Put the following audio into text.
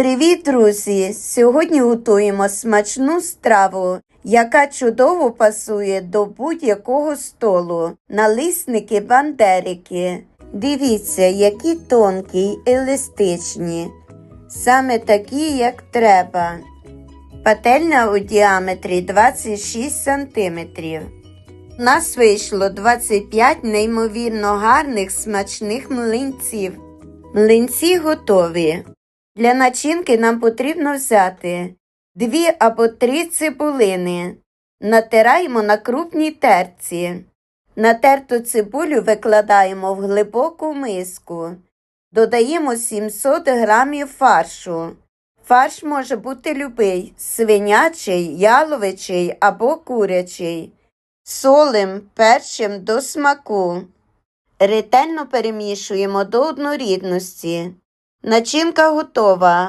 Привіт, друзі! Сьогодні готуємо смачну страву, яка чудово пасує до будь-якого столу. Налисники бандерики. Дивіться, які тонкі й еластичні. Саме такі, як треба. Пательня у діаметрі 26 см. У нас вийшло 25 неймовірно гарних смачних млинців. Млинці готові. Для начинки нам потрібно взяти 2 або 3 цибулини. Натираємо на крупній терці. Натерту цибулю викладаємо в глибоку миску. Додаємо 700 грамів фаршу. Фарш може бути любий свинячий, яловичий або курячий. Солим перчим до смаку. Ретельно перемішуємо до однорідності. Начинка готова.